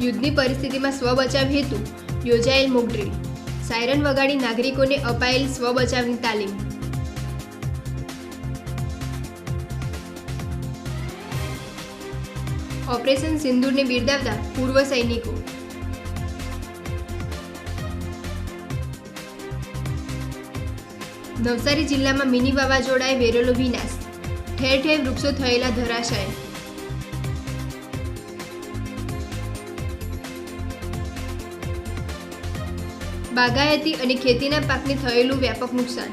યુદ્ધની પરિસ્થિતિમાં સ્વ બચાવ હેતુ, યોજાયેલ મોક ડ્રીલ, સાયરન વગાડી નાગરિકોને અપાયેલ સ્વ બચાવની તાલીમ. ઓપરેશન સિંદૂરને બિરદાવતા પૂર્વ સૈનિકો. નવસારી જિલ્લામાં મિની વાવાઝોડાએ વેરેલો વિનાશ. ઠેર ઠેર વૃક્ષો થયેલા ધરાશાય. બાગાયતી અને ખેતીના પાકને થયેલું વ્યાપક નુકસાન.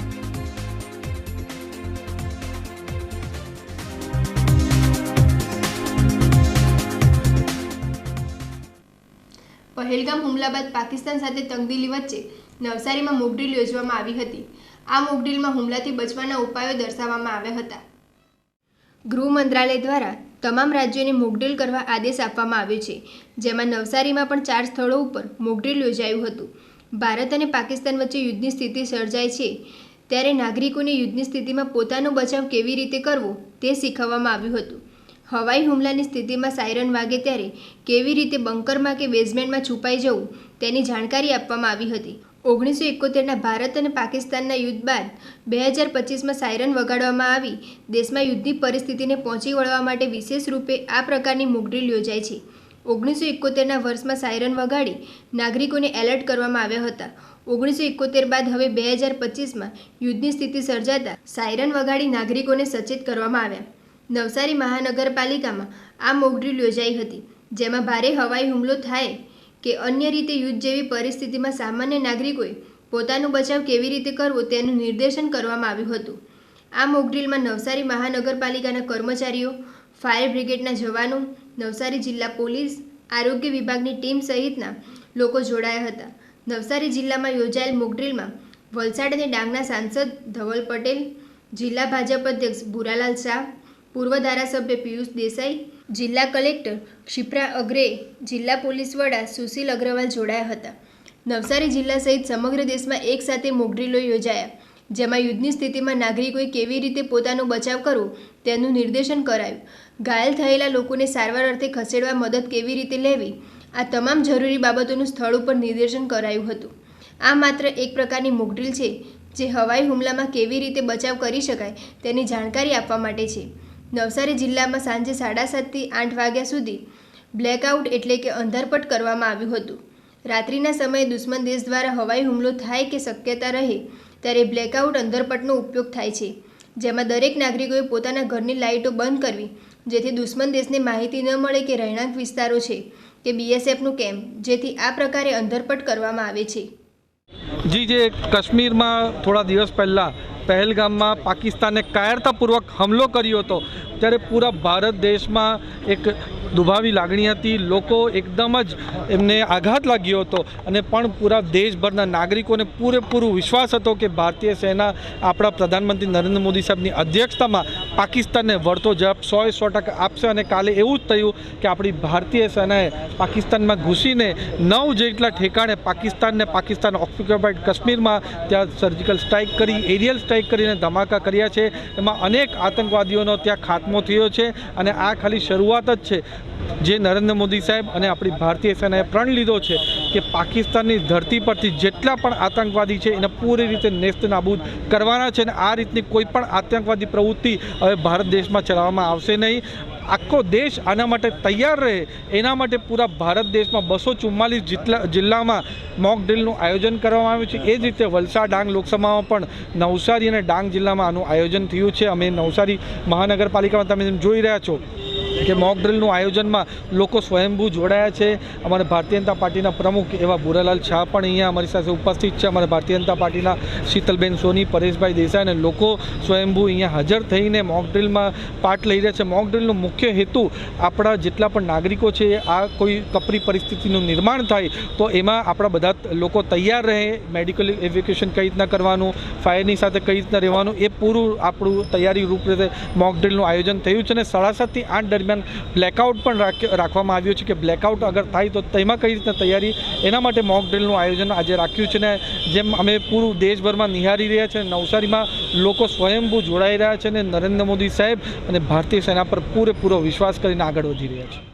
પહેલગામ હુમલા બાદ પાકિસ્તાન સાથે તંગદિલી વચ્ચે નવસારીમાં મોકડ્રીલ યોજવામાં આવી હતી. આ મોકડ્રીલમાં હુમલાથી બચવાના ઉપાયો દર્શાવવામાં આવ્યા હતા. ગૃહ મંત્રાલય દ્વારા તમામ રાજ્યોને મોકડ્રીલ કરવા આદેશ આપવામાં આવ્યો છે, જેમાં નવસારીમાં પણ ચાર સ્થળો ઉપર મોકડ્રીલ યોજાયું હતું. ભારત અને પાકિસ્તાન વચ્ચે યુદ્ધની સ્થિતિ સર્જાય છે, ત્યારે નાગરિકોને યુદ્ધની સ્થિતિમાં પોતાનો બચાવ કેવી રીતે કરવો તે શીખવવામાં આવ્યું હતું. હવાઈ હુમલાની સ્થિતિમાં સાયરન વાગે ત્યારે કેવી રીતે બંકરમાં કે બેઝમેન્ટમાં છુપાઈ જવું તેની જાણકારી આપવામાં આવી હતી. ઓગણીસો એકોતેરના ભારત અને પાકિસ્તાનના યુદ્ધ બાદ બે હજાર પચીસમાં સાયરન વગાડવામાં આવી, દેશમાં યુદ્ધની પરિસ્થિતિને પહોંચી વળવા માટે વિશેષ રૂપે આ પ્રકારની મુગડ્રીલ યોજાય છે. ઓગણીસો એકોતેરના વર્ષમાં સાયરન વગાડી નાગરિકોને એલર્ટ કરવામાં આવ્યા હતા. ઓગણીસો એકોતેર બાદ હવે બે હજાર પચીસમાં યુદ્ધની સ્થિતિ સર્જાતા સાયરન વગાડી નાગરિકોને સચેત કરવામાં આવ્યા. નવસારી મહાનગરપાલિકામાં આ મોકડ્રીલ યોજાઈ હતી, જેમાં ભારે હવાઈ હુમલો થાય કે અન્ય રીતે યુદ્ધ જેવી પરિસ્થિતિમાં સામાન્ય નાગરિકોએ પોતાનો બચાવ કેવી રીતે કરવો તેનું નિર્દેશન કરવામાં આવ્યું હતું. આ મોકડ્રીલમાં નવસારી મહાનગરપાલિકાના કર્મચારીઓ, ફાયર બ્રિગેડના જવાનો નવસારી જિલ્લા પોલીસ, આરોગ્ય વિભાગની ટીમ સહિતના લોકો જોડાયા હતા. નવસારી જિલ્લામાં યોજાયેલ મોકડ્રીલમાં વલસાડ અને ડાંગના સાંસદ ધવલ પટેલ, જિલ્લા ભાજપ અધ્યક્ષ ભૂરાલાલ શાહ, પૂર્વ ધારાસભ્ય પિયુષ દેસાઈ, જિલ્લા કલેક્ટર ક્ષિપ્રા અગ્રે, જિલ્લા પોલીસ વડા સુશીલ અગ્રવાલ જોડાયા હતા. નવસારી જિલ્લા સહિત સમગ્ર દેશમાં એક સાથે મોકડ્રીલો યોજાયા, જેમાં યુદ્ધની સ્થિતિમાં નાગરિકોએ કેવી રીતે પોતાનો બચાવ કરવો તેનું નિર્દેશન કરાયું. ઘાયલ થયેલા લોકોને સારવાર અર્થે ખસેડવા મદદ કેવી રીતે લેવી? આ તમામ જરૂરી બાબતોનું સ્થળ ઉપર નિર્દેશન કરાયું હતું. આ માત્ર એક પ્રકારની મોકડ્રીલ છે, જે હવાઈ હુમલામાં કેવી રીતે બચાવ કરી શકાય તેની જાણકારી આપવા માટે છે. નવસારી જિલ્લામાં સાંજે સાડા સાતથી આઠ વાગ્યા સુધી બ્લેકઆઉટ એટલે કે અંધારપટ કરવામાં આવ્યું હતું. રાત્રિના સમયે દુશ્મન દેશ દ્વારા હવાઈ હુમલો થાય કે શક્યતા રહે ત્યારે બ્લેકઆઉટ અંધારપટનો ઉપયોગ થાય છે, જેમાં દરેક નાગરિકોએ પોતાના ઘરની લાઇટો બંધ કરવી જેથી દુશ્મન દેશને માહિતી ન મળે કે રહેણાંક વિસ્તારો છે, કે બીએસએફનું કેમ્પ, જેથી આ પ્રકારે અંધરપટ કરવામાં આવે છે. જી, જે કાશ્મીરમાં થોડા દિવસ પહેલાં પહેલગામમાં પાકિસ્તાને કાયરતાપૂર્વક હુમલો કર્યો હતો, ત્યારે પૂરા ભારત દેશમાં એક દુભાવી લાગણી હતી. લોકો એકદમ જ એમને આઘાત લાગ્યો હતો અને પણ પૂરા દેશભરના નાગરિકોને પૂરેપૂરો વિશ્વાસ હતો કે ભારતીય સેના આપણા પ્રધાનમંત્રી નરેન્દ્ર મોદી સાહેબની અધ્યક્ષતામાં પાકિસ્તાનને વળતો જવાબ સો સો ટકા આપશે અને કાલે એવું જ થયું કે આપણી ભારતીય સેનાએ પાકિસ્તાનમાં ઘૂસીને નવ જેટલા ઠેકાણે પાકિસ્તાનને પાકિસ્તાન ઓક્યુપાઈડ કાશ્મીરમાં ત્યાં સર્જિકલ સ્ટ્રાઇક કરી એરિયલ સ્ટ્રાઇક કરીને ધમાકા કર્યા છે. એમાં અનેક આતંકવાદીઓનો ત્યાં ખાત્મો થયો છે અને આ ખાલી શરૂઆત જ છે. જે નરેન્દ્ર મોદી સાહેબ અને આપણી ભારતીય સેનાએ પ્રણ લીધો છે કે પાકિસ્તાનની ધરતી પરથી જેટલા પણ આતંકવાદી છે એને પૂરી રીતે નેસ્ત નાબૂદ કરવાના છે અને આ રીતની કોઈ પણ આતંકવાદી પ્રવૃત્તિ હવે ભારત દેશમાં ચલાવવામાં આવશે નહીં. આખો દેશ આના માટે તૈયાર રહે, એના માટે પૂરા ભારત દેશમાં બસો ચુમ્માલીસ જેટલા જિલ્લામાં મોક ડ્રિલનું આયોજન કરવામાં આવ્યું છે. એ જ રીતે વલસાડ ડાંગ લોકસભામાં પણ નવસારી અને ડાંગ જિલ્લામાં આનું આયોજન થયું છે. અમે નવસારી મહાનગરપાલિકામાં તમે જોઈ રહ્યા છો કે મોક ડ્રિલનું આયોજનમાં લોકો સ્વયંભૂ જોડાયા છે. અમારે ભારતીય જનતા પાર્ટીના પ્રમુખ એવા ભૂરાલાલ શાહ પણ અહીંયા અમારી સાથે ઉપસ્થિત છે. અમારા ભારતીય જનતા પાર્ટીના શીતલબેન સોની, પરેશભાઈ દેસાઈ અને લોકો સ્વયંભૂ અહીંયા હાજર થઈને મોક ડ્રિલમાં પાર્ટ લઈ રહ્યા છે. મોક ડ્રિલનો મુખ્ય હેતુ આપણા જેટલા પણ નાગરિકો છે, આ કોઈ કપરી પરિસ્થિતિનું નિર્માણ થાય તો એમાં આપણા બધા લોકો તૈયાર રહે. મેડિકલ એવ્યુકેશન કઈ રીતના કરવાનું, ફાયરની સાથે કઈ રીતના રહેવાનું, એ પૂરું આપણું તૈયારી રૂપરેખે મોક ડ્રિલનું આયોજન થયું છે અને સાડા સાતથી આઠ દરમિયાન બ્લેકઆઉટ પણ રાખવામાં આવ્યું છે કે બ્લેકઆઉટ અગર થાય તો તેમાં કઈ રીતના તૈયારી? એના માટે મોક ડ્રીલનું આયોજન આજે રાખ્યું છે ને જેમ અમે પૂરું દેશભરમાં નિહાળી રહ્યા છે નવસારીમાં લોકો સ્વયંભૂ જોડાઈ રહ્યા છે અને નરેન્દ્ર મોદી સાહેબ અને ભારતીય સેના પર પૂરેપૂરો વિશ્વાસ કરીને આગળ વધી રહ્યા છે.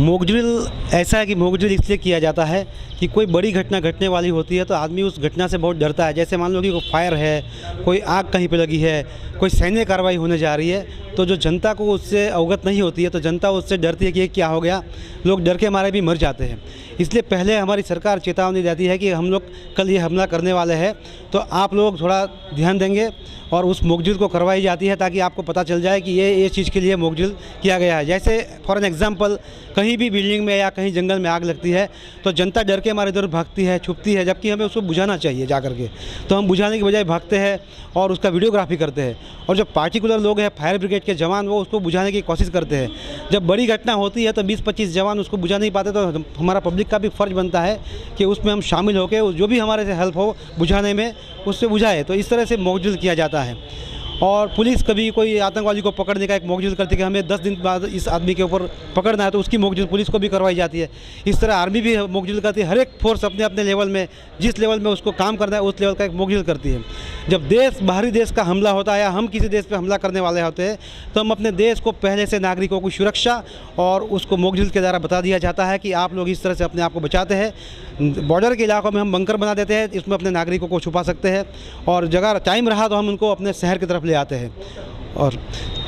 मोक ड्रिल ऐसा है कि मोकड्रिल इसलिए किया जाता है कि कोई बड़ी घटना घटने वाली होती है तो आदमी उस घटना से बहुत डरता है। जैसे मान लो कि कोई फायर है, कोई आग कहीं पे लगी है, कोई सैन्य कार्रवाई होने जा रही है तो जो जनता को उससे अवगत नहीं होती है तो जनता उससे डरती है कि ये क्या हो गया। लोग डर के मारे भी मर जाते हैं। इसलिए पहले हमारी सरकार चेतावनी देती है कि हम लोग कल ये हमला करने वाले हैं तो आप लोग थोड़ा ध्यान देंगे और उस मोकड्रिल को करवाई जाती है ताकि आपको पता चल जाए कि ये ये चीज़ के लिए मोकड्रिल किया गया है। जैसे फॉर एन एग्ज़ाम्पल कहीं भी बिल्डिंग में या कहीं जंगल में आग लगती है तो जनता डर के हमारे इधर भागती है, छुपती है, जबकि हमें उसको बुझाना चाहिए जा करके तो हम बुझाने की बजाय भागते हैं और उसका वीडियोग्राफी करते हैं। और जो पार्टिकुलर लोग हैं फायर ब्रिगेड के जवान, वो उसको बुझाने की कोशिश करते हैं। जब बड़ी घटना होती है तो 20-25 जवान उसको बुझा नहीं पाते तो हमारा पब्लिक का भी फ़र्ज बनता है कि उसमें हम शामिल होकर जो भी हमारे से हेल्प हो बुझाने में उससे बुझाए तो इस तरह से मौजूद किया जाता है और पुलिस कभी कोई आतंकवादी को पकड़ने का एक मौजूद करती है कि हमें दस दिन बाद इस आदमी के ऊपर पकड़ना है तो उसकी मौजूद पुलिस को भी करवाई जाती है। इस तरह आर्मी भी मौजूद करती है, हर एक फोर्स अपने अपने लेवल में, जिस लेवल में उसको काम करना है, उस लेवल का एक मौजूद करती है। जब देश, बाहरी देश का हमला होता है या हम किसी देश पर हमला करने वाले होते हैं तो हम अपने देश को पहले से नागरिकों की सुरक्षा और उसको मौजूद के द्वारा बता दिया जाता है कि आप लोग इस तरह से अपने आप को बचाते हैं। बॉर्डर के इलाकों में हम बंकर बना देते हैं, इसमें अपने नागरिकों को छुपा सकते हैं और जगह, टाइम रहा तो हम उनको अपने शहर की तरफ़ ले आते हैं। और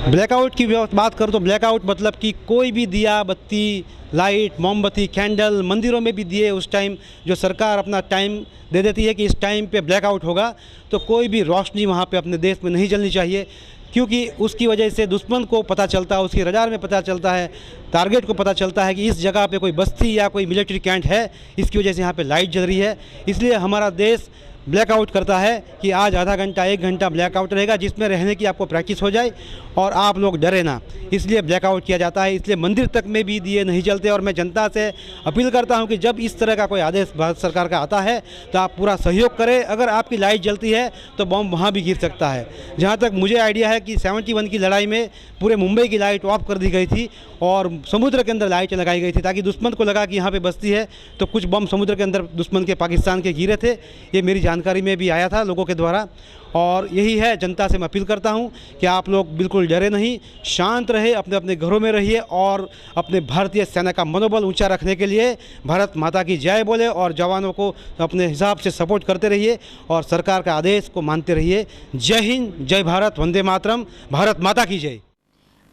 ब्लैकआउट की बात करूँ तो ब्लैकआउट मतलब कि कोई भी दिया बत्ती लाइट मोमबत्ती कैंडल मंदिरों में भी दिए उस टाइम जो सरकार अपना टाइम दे देती है कि इस टाइम पे ब्लैकआउट होगा तो कोई भी रोशनी वहाँ पे अपने देश में नहीं जलनी चाहिए, क्योंकि उसकी वजह से दुश्मन को पता चलता है उसकी रडार में पता चलता है टारगेट को पता चलता है कि इस जगह पे कोई बस्ती या कोई मिलिट्री कैंट है, इसकी वजह से यहाँ पे लाइट जल रही है। इसलिए हमारा देश ब्लैकआउट करता है कि आज आधा घंटा, एक घंटा ब्लैकआउट रहेगा, जिसमें रहने की आपको प्रैक्टिस हो जाए और आप लोग डरे ना। इसलिए ब्लैकआउट किया जाता है। इसलिए मंदिर तक में भी दिए नहीं चलते और मैं जनता से अपील करता हूँ कि जब इस तरह का कोई आदेश भारत सरकार का आता है तो आप पूरा सहयोग करें। अगर आपकी लाइट जलती है तो बम वहाँ भी गिर सकता है। जहाँ तक मुझे आइडिया है कि 71 की लड़ाई में पूरे मुंबई की लाइट ऑफ़ कर दी गई थी और समुद्र के अंदर लाइटें लगाई गई थी, ताकि दुश्मन को लगा कि यहाँ पर बस्ती है तो कुछ बम समुद्र के अंदर दुश्मन के, पाकिस्तान के गिरे थे। ये मेरी जानकारी में भी आया था लोगों के द्वारा और यही है जनता से मैं अपील करता हूँ कि आप लोग बिल्कुल डरे नहीं शांत रहे अपने अपने घरों में रहिए और अपने भारतीय सेना का मनोबल ऊंचा रखने के लिए भारत माता की जय बोले और जवानों को अपने हिसाब से सपोर्ट करते रहिए और सरकार का आदेश को मानते रहिए जय हिंद जय भारत वंदे मातरम भारत माता की जय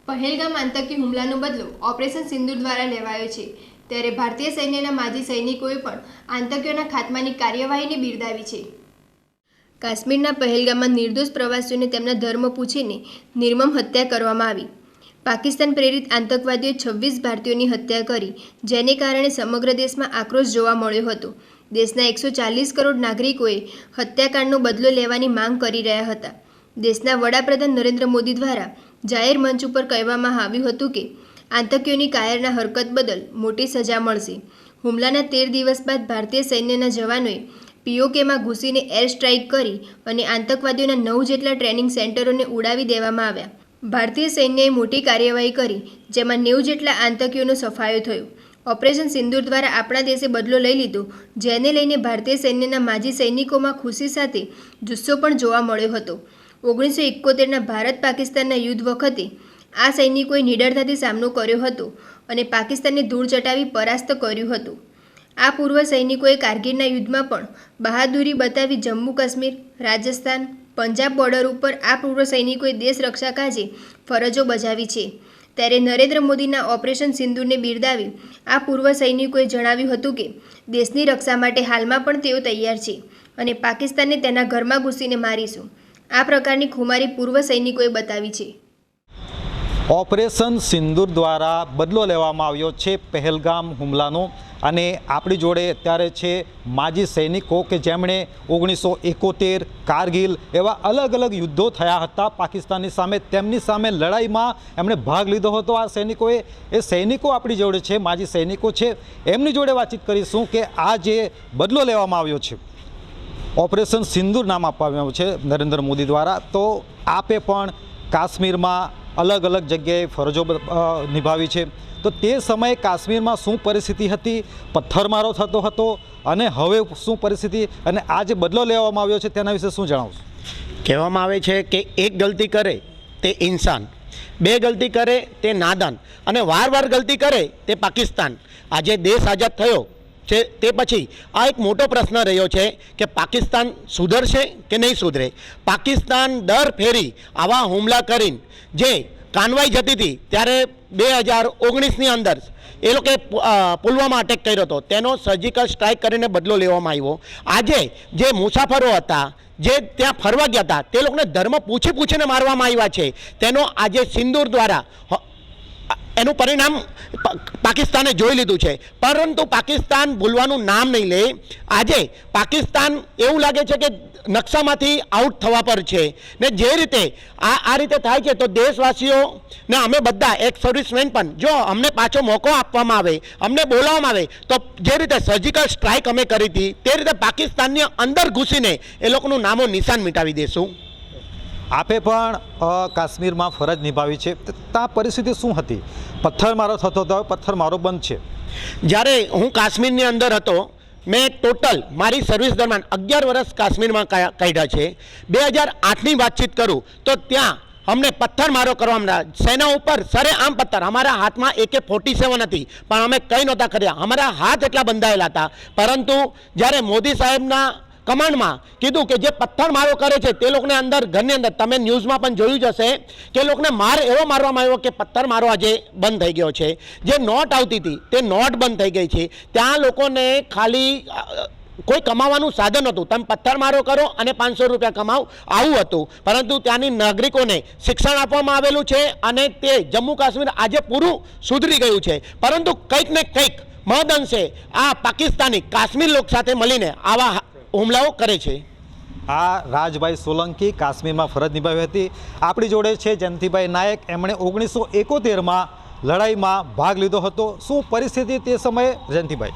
પહેલગામ આતંકી હુમલાનો બદલો ઓપરેશન સિંદૂર દ્વારા લેવાયો છે ત્યારે ભારતીય સૈન્યના માજી સૈનિકોએ પણ આતંકીઓના ખાત્માની કાર્યવાહીને બિરદાવી છે. કાશ્મીરના પહેલગામમાં નિર્દોષ પ્રવાસીઓને તેમના ધર્મ પૂછીને નિર્મમ હત્યા કરવામાં આવી. પાકિસ્તાન પ્રેરિત આતંકવાદીઓએ છવ્વીસ ભારતીયોની હત્યા કરી, જેને કારણે સમગ્ર દેશમાં આક્રોશ જોવા મળ્યો હતો. દેશના એકસો ચાલીસ કરોડ નાગરિકોએ હત્યાકાંડનો બદલો લેવાની માંગ કરી રહ્યા હતા. દેશના વડાપ્રધાન નરેન્દ્ર મોદી દ્વારા જાહેર મંચ ઉપર કહેવામાં આવ્યું હતું કે આતંકીઓની કાયરના હરકત બદલ મોટી સજા મળશે. હુમલાના તેર દિવસ બાદ ભારતીય સૈન્યના જવાનોએ પીઓકેમાં ઘૂસીને એર સ્ટ્રાઇક કરી અને આતંકવાદીઓના નવ જેટલા ટ્રેનિંગ સેન્ટરોને ઉડાવી દેવામાં આવ્યા. ભારતીય સૈન્યએ મોટી કાર્યવાહી કરી, જેમાં નેવું જેટલા આતંકીઓનો સફાયો થયો. ઓપરેશન સિંદૂર દ્વારા આપણા દેશે બદલો લઈ લીધો, જેને લઈને ભારતીય સૈન્યના માજી સૈનિકોમાં ખુશી સાથે જુસ્સો પણ જોવા મળ્યો હતો. ઓગણીસો એકોતેરના ભારત પાકિસ્તાનના યુદ્ધ વખતે આ સૈનિકોએ નિડરતાથી સામનો કર્યો હતો અને પાકિસ્તાનને ધૂળ ચટાવી પરાસ્ત કર્યું હતું. આ પૂર્વ સૈનિકોએ કારગિલના યુદ્ધમાં પણ બહાદુરી બતાવી જમ્મુ કાશ્મીર, રાજસ્થાન, પંજાબ બોર્ડર ઉપર આ પૂર્વ સૈનિકોએ દેશ રક્ષા કાજે ફરજો બજાવી છે. ત્યારે નરેન્દ્ર મોદીના ઓપરેશન સિંધુને બિરદાવી આ પૂર્વ સૈનિકોએ જણાવ્યું હતું કે દેશની રક્ષા માટે હાલમાં પણ તેઓ તૈયાર છે અને પાકિસ્તાનને તેના ઘરમાં ઘૂસીને મારીશું. આ પ્રકારની ખુમારી પૂર્વ સૈનિકોએ બતાવી છે. ઓપરેશન સિંદૂર દ્વારા બદલો લેવામાં આવ્યો છે પહેલગામ હુમલાનો અને આપણી જોડે અત્યારે છે માજી સૈનિકો કે જેમણે ઓગણીસો એકોતેર કારગિલ એવા અલગ અલગ યુદ્ધો થયા હતા પાકિસ્તાનની સામે. તેમની સામે લડાઈમાં એમણે ભાગ લીધો હતો આ સૈનિકોએ. એ સૈનિકો આપણી જોડે છે, માજી સૈનિકો છે. એમની જોડે વાતચીત કરીશું કે આ જે બદલો લેવામાં આવ્યો છે, ઓપરેશન સિંદૂર નામ આપવામાં આવ્યું છે નરેન્દ્ર મોદી દ્વારા. તો આપે પણ કાશ્મીરમાં અલગ અલગ જગ્યાએ ફરજો નિભાવી છે. તો તે સમયે કાશ્મીરમાં શું પરિસ્થિતિ હતી? પથ્થરમારો થતો હતો અને હવે શું પરિસ્થિતિ? અને આ જે બદલો લેવામાં આવ્યો છે તેના વિશે શું જણાવશો? કહેવામાં આવે છે કે એક ગલતી કરે તે ઇન્સાન, બે ગલતી કરે તે નાદાન અને વાર વાર ગલતી કરે તે પાકિસ્તાન. આજે દેશ આઝાદ થયો છે, તે પછી આ એક મોટો પ્રશ્ન રહ્યો છે કે પાકિસ્તાન સુધરશે કે નહીં સુધરે? પાકિસ્તાન દર ફેરી આવા હુમલા કરીને, જે કાનવાઈ જતી હતી ત્યારે બે હજાર ઓગણીસની અંદર એ લોકોએ પુલવામા અટેક કર્યો હતો. તેનો સર્જિકલ સ્ટ્રાઇક કરીને બદલો લેવામાં આવ્યો. આજે જે મુસાફરો હતા, જે ત્યાં ફરવા ગયા હતા, તે લોકોને ધર્મ પૂછી પૂછીને મારવામાં આવ્યા છે. તેનો આજે સિંદૂર દ્વારા એનું પરિણામ પાકિસ્તાને જોઈ લીધું છે. પરંતુ પાકિસ્તાન ભૂલવાનું નામ નહીં લે. આજે પાકિસ્તાન એવું લાગે છે કે નકશામાંથી આઉટ થવા પર છે. ને જે રીતે આ આ રીતે થાય છે, તો દેશવાસીઓ ને અમે બધા એક સર્વિસમેન પણ, જો અમને પાછો મોકો આપવામાં આવે, અમને બોલાવવામાં આવે, તો જે રીતે સર્જિકલ સ્ટ્રાઇક અમે કરી હતી, તે રીતે પાકિસ્તાનની અંદર ઘૂસીને એ લોકોનું નામો નિશાન મિટાવી દેશું. આપે પણ કાશ્મીરમાં ફરજ નિભાવી છે. ત્યાં પરિસ્થિતિ શું હતી? પથ્થરમારો થતો હતો પથ્થરમારો બંધ છે. જ્યારે હું કાશ્મીરની અંદર હતો, મેં ટોટલ મારી સર્વિસ દરમિયાન અગિયાર વર્ષ કાશ્મીરમાં કાઢ્યા છે. બે હજાર આઠની વાતચીત કરું, તો ત્યાં અમને પથ્થર મારો કરવામાં. સેના ઉપર સરે આમ પથ્થર. અમારા હાથમાં એકે ફોર્ટી સેવન હતી, પણ અમે કંઈ નહોતા કર્યા. અમારા હાથ એટલા બંધાયેલા હતા. પરંતુ જ્યારે મોદી સાહેબના કમાન્ડમાં કીધું કે જે પથ્થર મારો કરે છે તે લોકોને અંદર, ઘરની અંદર, તમે ન્યૂઝમાં પણ જોયું જ હશે કે લોકોને માર એવો મારવામાં આવ્યો કે પથ્થર મારો આજે બંધ થઈ ગયો છે. જે નોટ આવતી હતી તે નોટ બંધ થઈ ગઈ છે. ત્યાં લોકોને ખાલી કોઈ કમાવાનું સાધન હતું તમે પથ્થર મારો કરો અને પાંચસો રૂપિયા કમાવ. આવું હતું. પરંતુ ત્યાંની નાગરિકોને શિક્ષણ આપવામાં આવેલું છે અને તે જમ્મુ કાશ્મીર આજે પૂરું સુધરી ગયું છે. પરંતુ કંઈક ને કંઈક મહદઅંશે આ પાકિસ્તાની કાશ્મીર લોક સાથે મળીને આવા હુમલાઓ કરે છે. આ રાજભાઈ સોલંકી કાશ્મીરમાં ફરજ નિભાવી હતી. આપણી જોડે છે જયંતિભાઈ નાયક. એમણે ઓગણીસો એકોતેરમાં લડાઈમાં ભાગ લીધો હતો. શું પરિસ્થિતિ તે સમયે, જયંતિભાઈ?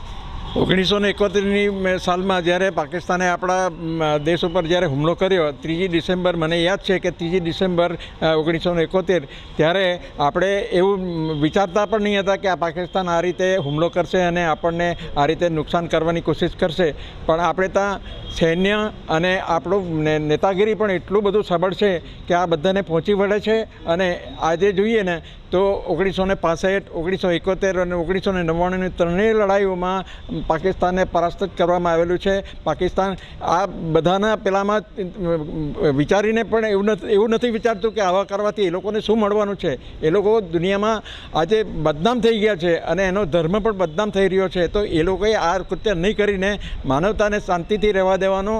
ઓગણીસો ને એકોતેરની સાલમાં જ્યારે પાકિસ્તાને આપણા દેશ ઉપર જ્યારે હુમલો કર્યો, ત્રીજી ડિસેમ્બર, મને યાદ છે કે ત્રીજી ડિસેમ્બર ઓગણીસો ને એકોતેર, ત્યારે આપણે એવું વિચારતા પણ નહીં હતા કે આ પાકિસ્તાન આ રીતે હુમલો કરશે અને આપણને આ રીતે નુકસાન કરવાની કોશિશ કરશે. પણ આપણે ત્યાં સૈન્ય અને આપણું નેતાગીરી પણ એટલું બધું સબળ છે કે આ બધાને પહોંચી વળે છે અને આજે જોઈએ ને તો ઓગણીસો ને પાસઠ ઓગણીસો એકોતેર અને ઓગણીસો ને નવ્વાણુંની ત્રણેય લડાઈઓમાં પાકિસ્તાનને પરાસ્ત કરવામાં આવેલું છે. પાકિસ્તાન આ બધાના પેલામાં વિચારીને પણ એવું નથી એવું નથી વિચારતું કે આવા કરવાથી એ લોકોને શું મળવાનું છે. એ લોકો દુનિયામાં આજે બદનામ થઈ ગયા છે અને એનો ધર્મ પણ બદનામ થઈ રહ્યો છે. તો એ લોકોએ આ કૃત્ય નહીં કરીને માનવતાને શાંતિથી રહેવા દેવાનો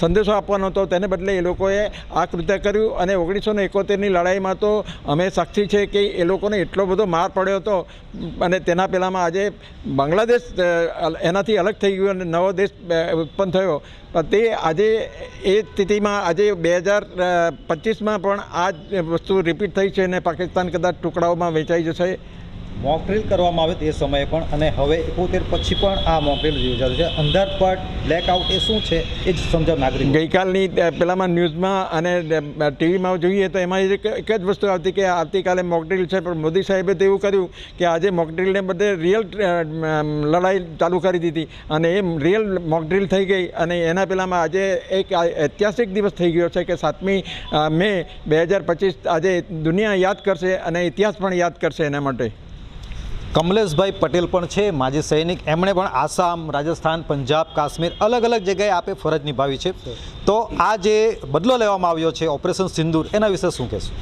સંદેશો આપવાનો હતો. તેને બદલે એ લોકોએ આ કૃત્ય કર્યું અને ઓગણીસો ને એકોતેરની લડાઈમાં તો અમે સાક્ષી છે કે એ લોકોને એટલો બધો માર પડ્યો હતો. અને તેના પહેલાંમાં આજે બાંગ્લાદેશ એનાથી અલગ થઈ ગયું અને નવો દેશ ઉત્પન્ન થયો. તે આજે એ સ્થિતિમાં આજે બે હજાર પચીસમાં પણ આ જ વસ્તુ રિપીટ થઈ છે અને પાકિસ્તાન કદાચ ટુકડાઓમાં વેચાઈ જશે. મોકડ્રીલ કરવામાં આવે તે સમયે પણ અને હવે એકોતેર પછી પણ આ મોકડ્રીલ યોજાતું છે. અંધારપટ બ્લેકઆઉટ એ શું છે એ જ સમજાવ નાગરિક. ગઈકાલની પહેલાંમાં ન્યૂઝમાં અને ટીવીમાં જોઈએ તો એમાં એક જ વસ્તુ આવતી કે આવતીકાલે મોકડ્રીલ છે, પણ મોદી સાહેબે તો એવું કર્યું કે આજે મોકડ્રીલને બધે રિયલ લડાઈ ચાલુ કરી દીધી અને એ રિયલ મોકડ્રીલ થઈ ગઈ અને એના પહેલાંમાં આજે એક ઐતિહાસિક દિવસ થઈ ગયો છે કે સાતમી મે બે હજાર પચીસ આજે દુનિયા યાદ કરશે અને ઇતિહાસ પણ યાદ કરશે એના માટે. કમલેશભાઈ પટેલ પણ છે માજી સૈનિક. એમણે પણ આસામ રાજસ્થાન પંજાબ કાશ્મીર અલગ અલગ જગ્યાએ આપે ફરજ નિભાવી છે. તો આ જે બદલો લેવામાં આવ્યો છે ઓપરેશન સિંદૂર એના વિશે શું કહેશો?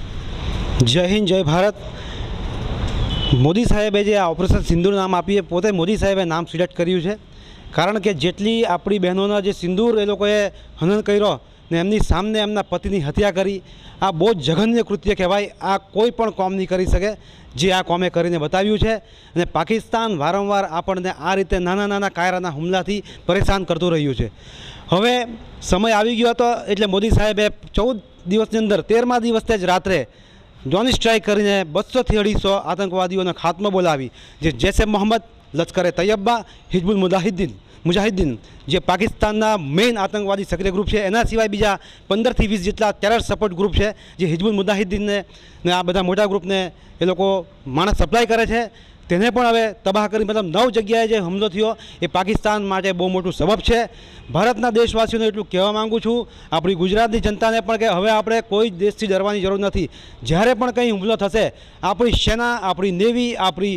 જય હિન્દ જય ભારત. મોદી સાહેબે જે આ ઓપરેશન સિંદૂર નામ આપીએ પોતે મોદી સાહેબે નામ સિલેક્ટ કર્યું છે. કારણ કે જેટલી આપણી બહેનોના જે સિંદૂર એ લોકોએ હનન કર્યો ને એમની સામને એમના પતિની હત્યા કરી. આ બહુ જ જઘન્ય કૃત્ય કહેવાય. આ કોઈ પણ કોમ નહીં કરી શકે જે આ કોમે કરીને બતાવ્યું છે. અને પાકિસ્તાન વારંવાર આપણને આ રીતે નાના નાના કાયરાના હુમલાથી પરેશાન કરતું રહ્યું છે. હવે સમય આવી ગયો હતો એટલે મોદી સાહેબે ચૌદ દિવસની અંદર તેરમા દિવસે જ રાત્રે જોની સ્ટ્રાઇક કરીને બસોથી અઢીસો આતંકવાદીઓનો ખાત્મો બોલાવી, જે જૈશે મોહમ્મદ, લશ્કરે તૈયબા હિજબુલ મુજાહિદ્દીન મુજાહિદ્દીન, જે પાકિસ્તાનના મેઇન આતંકવાદી સક્રિય ગ્રુપ છે. એના સિવાય બીજા પંદરથી વીસ જેટલા ટેરર સપોર્ટ ગ્રુપ છે, જે હિજબુલ મુજાહિદ્દીનને ને આ બધા મોટા ગ્રુપને એ લોકો માણસ સપ્લાય કરે છે. તેને પણ હવે તબાહ કરી, મતલબ નવ જગ્યાએ જે હુમલો થયો, એ પાકિસ્તાન માટે બહુ મોટું સબબ છે. ભારતના દેશવાસીઓને એટલું કહેવા માગું છું, આપણી ગુજરાતની જનતાને પણ કે હવે આપણે કોઈ દેશથી ડરવાની જરૂર નથી. જ્યારે પણ કંઈ હુમલો થશે, આપણી સેના, આપણી નેવી, આપણી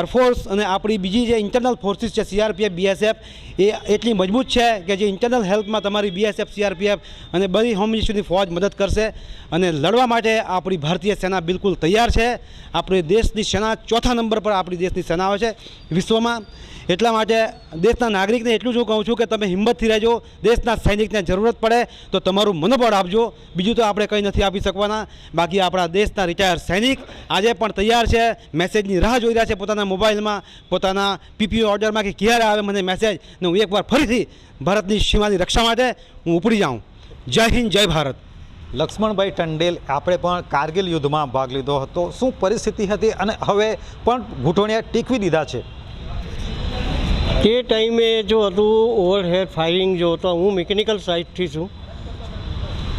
એરફોર્સ અને આપણી બીજી જે ઇન્ટરનલ ફોર્સિસ છે, સીઆરપીએફ, બીએસએફ, એ એટલી મજબૂત છે કે જે ઇન્ટરનલ હેલ્પમાં તમારી બીએસએફ, સીઆરપીએફ અને બધી હોમ મિનિસ્ટ્રીની ફોજ મદદ કરશે અને લડવા માટે આપણી ભારતીય સેના બિલકુલ તૈયાર છે. આપણી દેશની સેના ચોથા નંબર પર આપણી દેશની સેના આવે છે. વિશ્વમાં એટલા માટે દેશના નાગરિકને એટલું જ હું કહું છું કે તમે હિંમતથી રહેજો. દેશના સૈનિકને જરૂરત પડે તો તમારું મનોબળ આપજો. બીજું તો આપણે કંઈ નથી આપી શકવાના. બાકી આપણા દેશના રિટાયર સૈનિક આજે પણ તૈયાર છે. મેસેજની રાહ જોઈ રહ્યા છે પોતાના મોબાઈલમાં. પોતાના પીપીઓ ઓર્ડરમાં કે ક્યારે આવે મને મેસેજ ને હું એકવાર ફરીથી ભારતની સીમાની રક્ષા માટે હું ઉપડી જાઉં. જય હિન્દ, જય ભારત. લક્ષ્મણભાઈ ટંડેલ આપણે પણ કારગિલ યુદ્ધમાં ભાગ લીધો હતો. શું પરિસ્થિતિ હતી અને હવે પણ ઘૂંટણિયા ટીકવી દીધા છે? તે ટાઈમે જો હતું ઓવરહેડ ફાયરિંગ જો હતો હું મિકેનિકલ સાઇડથી છું.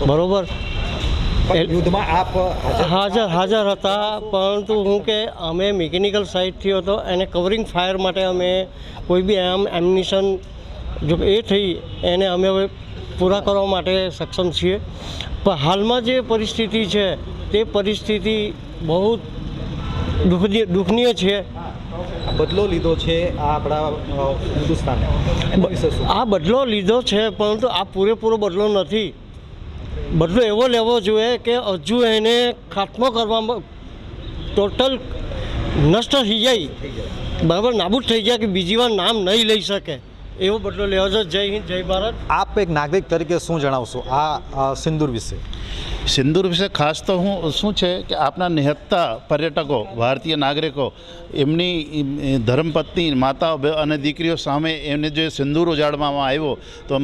બરોબર? યુદ્ધમાં આપ હાજર હાજર હતા પરંતુ હું કે અમે મિકેનિકલ સાઇડથી હતો એને કવરિંગ ફાયર માટે અમે કોઈ બી એમ એમ્યુનિશન જો એ થઈ એને અમે હવે પૂરા કરવા માટે સક્ષમ છીએ. પણ હાલમાં જે પરિસ્થિતિ છે તે પરિસ્થિતિ બહુ દુઃખની દુઃખનીય છે. બદલો લીધો છે આ આપણા હિન્દુસ્તાને. આ બદલો લીધો છે પરંતુ આ પૂરેપૂરો બદલો નથી. બદલો એવો લેવો જોઈએ કે હજુ એને ખાત્મો કરવામાં ટોટલ નષ્ટ થઈ જાય. બરાબર નાબૂદ થઈ જાય કે બીજી વાર નામ નહીં લઈ શકે. એવો બદલો લેવો છે જય હિન્દ જય ભારત. આપ એક નાગરિક તરીકે શું જણાવશો આ સિંદૂર વિશે? સિંદૂર વિશે ખાસ તો હું શું છે કે આપના નિહત્તા પર્યટકો ભારતીય નાગરિકો એમની ધર્મપત્ની માતાઓ બે- અને દીકરીઓ સામે એમને જે સિંદૂર ઉજાડવામાં આવ્યો તો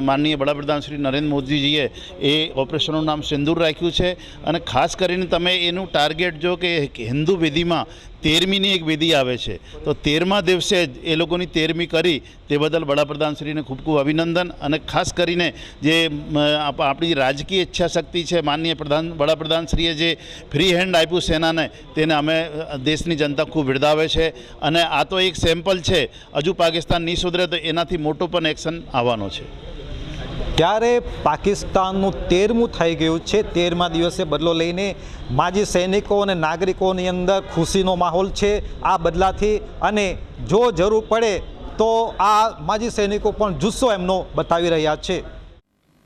માનનીય વડાપ્રધાન શ્રી નરેન્દ્ર મોદીજીએ એ ઓપરેશનનું નામ સિંદૂર રાખ્યું છે. અને ખાસ કરીને તમે એનું ટાર્ગેટ જો કે હિન્દુ વિધિમાં તેરમીની એક વિધિ આવે છે. તો તેરમા દિવસે જ એ લોકોની તેરમી કરી તે બદલ વડાપ્રધાનશ્રીને ખૂબ ખૂબ અભિનંદન અને ખાસ કરીને જે આપણી રાજકીય ઈચ્છા શક્તિ છે, માનનીય પ્રધાન, વડાપ્રધાનશ્રીએ જે ફ્રી હેન્ડ આપ્યું સેનાને, તેને અમે દેશની જનતા ખૂબ બિરદાવે છે. અને આ તો એક સેમ્પલ છે, હજુ પાકિસ્તાન નહીં સુધરે તો એનાથી મોટો પણ એક્શન આવવાનો છે. ત્યારે પાકિસ્તાનનું તેરમું થઈ ગયું છે. તેરમા દિવસે બદલો લઈને માજી સૈનિકો અને નાગરિકોની અંદર ખુશીનો માહોલ છે આ બદલાથી. અને જો જરૂર પડે તો આ માજી સૈનિકો પણ જુસ્સો એમનો બતાવી રહ્યા છે.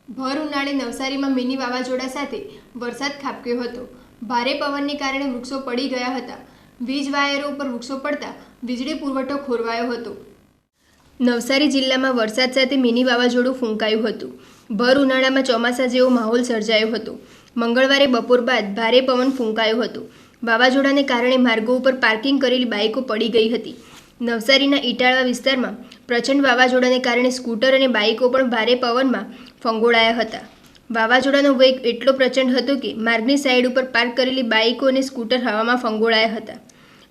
ભર ઉનાળે નવસારીમાં મિની વાવાઝોડા સાથે વરસાદ ખાબક્યો હતો. ભારે પવનને કારણે વૃક્ષો પડી ગયા હતા. વીજ વાયરો ઉપર વૃક્ષો પડતા વીજળી પુરવઠો ખોરવાયો હતો. નવસારી જિલ્લામાં વરસાદ સાથે મિની વાવાઝોડું ફૂંકાયું હતું. ભર ઉનાળામાં ચોમાસા જેવો માહોલ સર્જાયો હતો. મંગળવારે બપોર બાદ ભારે પવન ફૂંકાયો હતો. વાવાઝોડાને કારણે માર્ગો ઉપર પાર્કિંગ કરેલી બાઇકો પડી ગઈ હતી. નવસારીના ઇટાળવા વિસ્તારમાં પ્રચંડ વાવાઝોડાને કારણે સ્કૂટર અને બાઇકો પણ ભારે પવનમાં ફંગોળાયા હતા. વાવાઝોડાનો વેગ એટલો પ્રચંડ હતો કે માર્ગની સાઈડ ઉપર પાર્ક કરેલી બાઇકો અને સ્કૂટર હવામાં ફંગોળાયા હતા.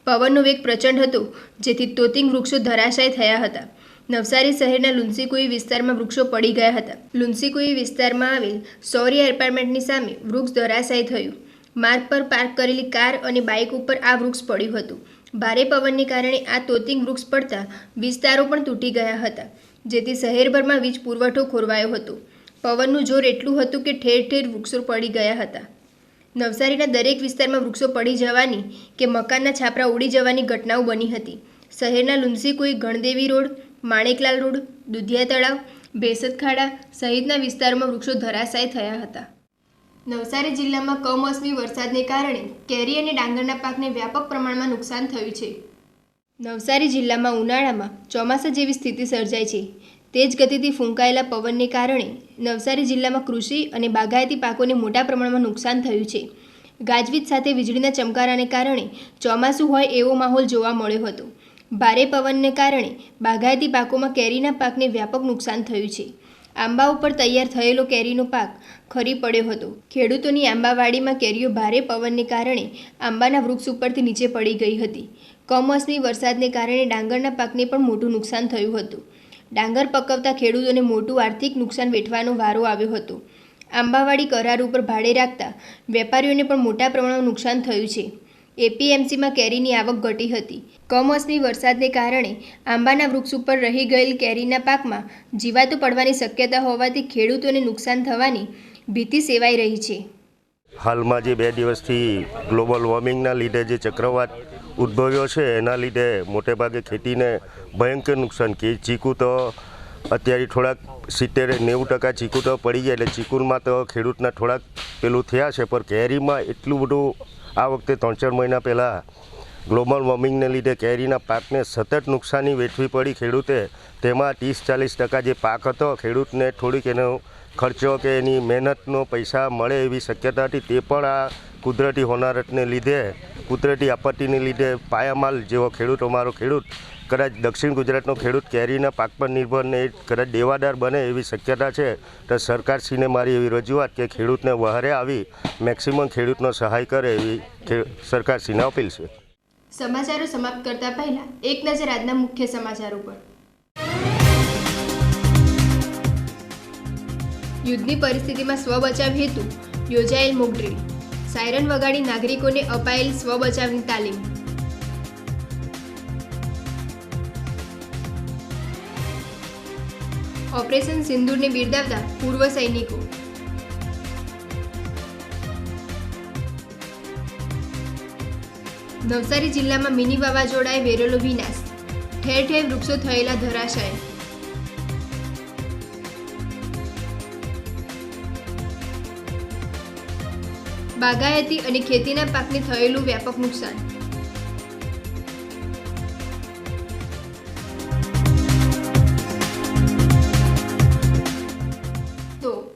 પવનનો વેગ પ્રચંડ હતો, જેથી તોતિંગ વૃક્ષો ધરાશાય થયા હતા. નવસારી શહેરના લુન્સીકુઈ વિસ્તારમાં વૃક્ષો પડી ગયા હતા. લુન્સીકુઈ વિસ્તારમાં આવેલ સૌર્ય એપાર્ટમેન્ટની સામે વૃક્ષ ધરાશાય થયું. માર્ગ પર પાર્ક કરેલી કાર અને બાઇક ઉપર આ વૃક્ષ પડ્યું હતું. ભારે પવનને કારણે આ તોતિંગ વૃક્ષ પડતા વિસ્તારો પણ તૂટી ગયા હતા, જેથી શહેરભરમાં વીજ પુરવઠો ખોરવાયો હતો. પવનનું જોર એટલું હતું કે ઠેર ઠેર વૃક્ષો પડી ગયા હતા. નવસારીના દરેક વિસ્તારમાં વૃક્ષો પડી જવાની કે મકાનના છાપરા ઉડી જવાની ઘટનાઓ બની હતી. શહેરના લુન્સીકુઈ ગણદેવી રોડ માણેકલાલ રોડ, દુધિયા તળાવ ભેસત ખાડા સહિતના વિસ્તારોમાં વૃક્ષો ધરાશાય થયા હતા. નવસારી જિલ્લામાં કમોસમી વરસાદને કારણે કેરી અને ડાંગરના પાકને વ્યાપક પ્રમાણમાં નુકસાન થયું છે. નવસારી જિલ્લામાં ઉનાળામાં ચોમાસા જેવી સ્થિતિ સર્જાય છે. તેજ ગતિથી ફૂંકાયેલા પવનને કારણે નવસારી જિલ્લામાં કૃષિ અને બાગાયતી પાકોને મોટા પ્રમાણમાં નુકસાન થયું છે. ગાજવીજ સાથે વીજળીના ચમકારાને કારણે ચોમાસું હોય એવો માહોલ જોવા મળ્યો હતો. ભારે પવનને કારણે બાગાયતી પાકોમાં કેરીના પાકને વ્યાપક નુકસાન થયું છે. આંબા ઉપર તૈયાર થયેલો કેરીનો પાક ખરી પડ્યો હતો. ખેડૂતોની આંબાવાડીમાં કેરીઓ ભારે પવનને કારણે આંબાના વૃક્ષ ઉપરથી નીચે પડી ગઈ હતી. કમોસમી વરસાદને કારણે ડાંગરના પાકને પણ મોટું નુકસાન થયું હતું. ડાંગર પકવતા ખેડૂતોને મોટું આર્થિક નુકસાન વેઠવાનો વારો આવ્યો હતો. આંબાવાડી કરાર ઉપર ભાડે રાખતા વેપારીઓને પણ મોટા પ્રમાણમાં નુકસાન થયું છે. એપીએમસીમાં કેરીની આવક ઘટી હતી. કમોસમી વરસાદને કારણે આંબાના વૃક્ષ ઉપર રહી ગયેલ કેરીના પાકમાં જીવાતું પડવાની શક્યતા હોવાથી ખેડૂતોને નુકસાન થવાની ભીતિ સેવાઈ રહી છે. હાલમાં જે બે દિવસથી ગ્લોબલ વોર્મિંગના લીધે જે ચક્રવાત ઉદ્ભવ્યો છે, એના લીધે મોટેભાગે ખેતીને ભયંકર નુકસાન. કે ચીકુ તો અત્યારે થોડાક સિત્તેર નેવું ટકા ચીકુ તો પડી ગયા, એટલે ચીકુમાં તો ખેડૂતના થોડાક પેલું થયા છે, પણ કેરીમાં એટલું બધું આ વખતે ત્રણ ચાર મહિના પહેલાં ગ્લોબલ વોર્મિંગને લીધે કેરીના પાકને સતત નુકસાની વેઠવી પડી ખેડૂતે. તેમાં ત્રીસ ચાલીસ ટકા જે પાક હતો, ખેડૂતને થોડીક એનો ખર્ચો કે એની મહેનતનો પૈસા મળે એવી શક્યતા હતી, તે પણ આ કુદરતી હોનારતને લીધે, કુદરતી આપત્તિને લીધે પાયામાલ જેવો ખેડૂત, અમારો ખેડૂત કદાચ દક્ષિણ ગુજરાતનો ખેડૂત કેરીના પાક પર નિર્ભર ને કદાચ દેવાદાર બને એવી શક્યતા છે, તો સરકારશ્રીને મારી એવી રજૂઆત કે ખેડૂતને વહારે આવી મેક્સિમમ ખેડૂતનો સહાય કરે એવી સરકાર સરકારશ્રીને અપીલ છે. સમાચારો સમાપ્ત કરતા પહેલા એક નજર આજના મુખ્ય સમાચારો પર યુદ્ધની પરિસ્થિતિમાં સ્વ બચાવ હેતુ યોજાયેલ મોક સાયરન વગાડી નાગરિકોને અપાયેલ સ્વ બચાવની તાલીમ. ઓપરેશન સિંદૂરને બિરદાવતા પૂર્વ સૈનિકો. નવસારી જિલ્લામાં મિની વાવાઝોડાએ વેરેલો વિનાશ. ઠેર ઠેર વૃક્ષો થયેલા ધરાશાય. બાગાયતી અને ખેતીના પાકને થયેલું વ્યાપક નુકસાન.